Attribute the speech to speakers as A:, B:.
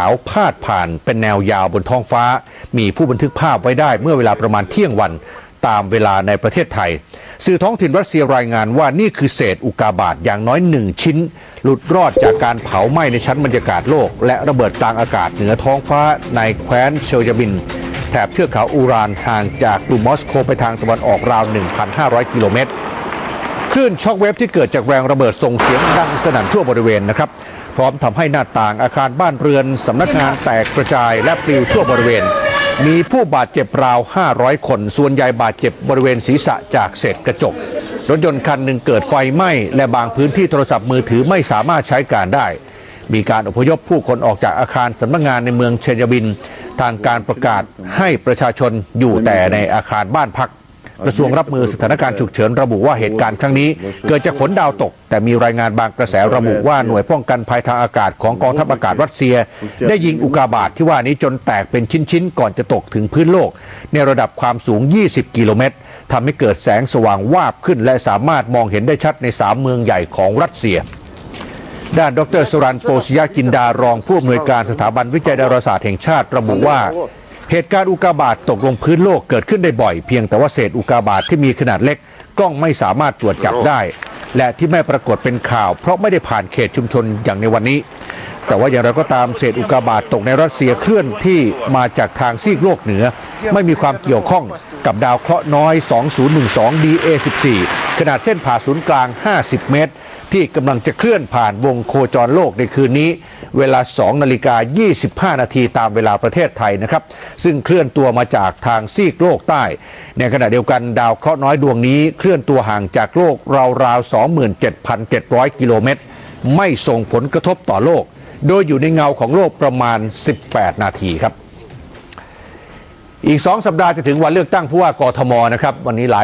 A: ขาวพาดผ่านเป็นแนวยาวบนท้องฟ้า มีผู้บันทึกภาพไว้ได้เมื่อเวลาประมาณเที่ยงวันตามเวลาในประเทศไทย สื่อท้องถิ่นรัสเซียรายงานว่านี่คือเศษอุกาบาตอย่างน้อยหนึ่งชิ้น หลุดรอดจากการเผาไหม้ในชั้นบรรยากาศโลก และระเบิดกลางอากาศเหนือท้องฟ้าในแคว้นเชลยาบิน แถบเทือกเขาอูรานห่างจากกรุงมอสโกไปทางตะวันออกราว 1,500 กิโลเมตร คลื่นช็อคเวฟที่เกิดจากแรงระเบิดส่งเสียงดังสนั่นทั่วบริเวณนะครับ พร้อมทำให้หน้าต่างอาคารบ้านเรือนสำนักงานแตกกระจายและปลิวทั่วบริเวณ มีผู้บาดเจ็บราว 500 คน ส่วนใหญ่บาดเจ็บบริเวณศีรษะจากเศษกระจก รถยนต์คันหนึ่งเกิดไฟไหม้และบางพื้นที่โทรศัพท์มือถือไม่สามารถใช้การได้ มีการอพยพผู้คนออกจากอาคารสำนักงานในเมืองเชยบิน ทางการประกาศให้ประชาชนอยู่แต่ในอาคารบ้านพัก กระทรวงรับมือสถานการณ์ฉุกเฉินระบุว่าเหตุการณ์ครั้งนี้ เกิดจากฝนดาวตก แต่มีรายงานบางกระแสระบุว่าหน่วยป้องกันภัยทางอากาศของกองทัพอากาศรัสเซีย ได้ยิงอุกาบาตที่ว่านี้จนแตกเป็นชิ้นๆ ก่อนจะตกถึงพื้นโลก ในระดับความสูง 20 กิโลเมตรทำให้เกิดแสงสว่างวาบขึ้น และสามารถมองเห็นได้ชัดในสามเมืองใหญ่ของรัสเซียด้านดรสรันโปสยากินดารองผู้อำนวยการสถาบันวิจัยดาราศาสตร์แห่งชาติระบุว่า เหตุการณ์อุกาบาตตกลงพื้นโลกเกิดขึ้นได้บ่อยเพียงแต่ว่าเศษอุกาบาตที่มีขนาดเล็ก กล้องไม่สามารถตรวจจับได้ และที่ไม่ปรากฏเป็นข่าว เพราะไม่ได้ผ่านเขตชุมชนอย่างในวันนี้ แต่ว่าอย่างไรก็ตามเศษอุกกาบาตตกในรัสเซียเคลื่อนที่มาจากทางซีกโลกเหนือ ไม่มีความเกี่ยวข้องกับดาวเคราะห์น้อย 2012 DA14 ขนาดเส้นผ่าศูนย์กลาง 50 เมตร ที่กำลังจะเคลื่อนผ่านวงโคจรโลกในคืนนี้ เวลา 2 นาฬิกา 25 นาทีตามเวลาประเทศไทยนะครับ ซึ่งเคลื่อนตัวมาจากทางซีกโลกใต้ ในขณะเดียวกันดาวเคราะห์น้อยดวงนี้เคลื่อนตัวห่างจากโลกราวๆ 27,700 กิโลเมตร ไม่ส่งผลกระทบต่อโลก โดยอยู่ในเงาของโลกประมาณ 18 นาทีครับ อีก 2 สัปดาห์จะถึงวันเลือกตั้งผู้ว่ากทมนะครับ วันนี้หลาย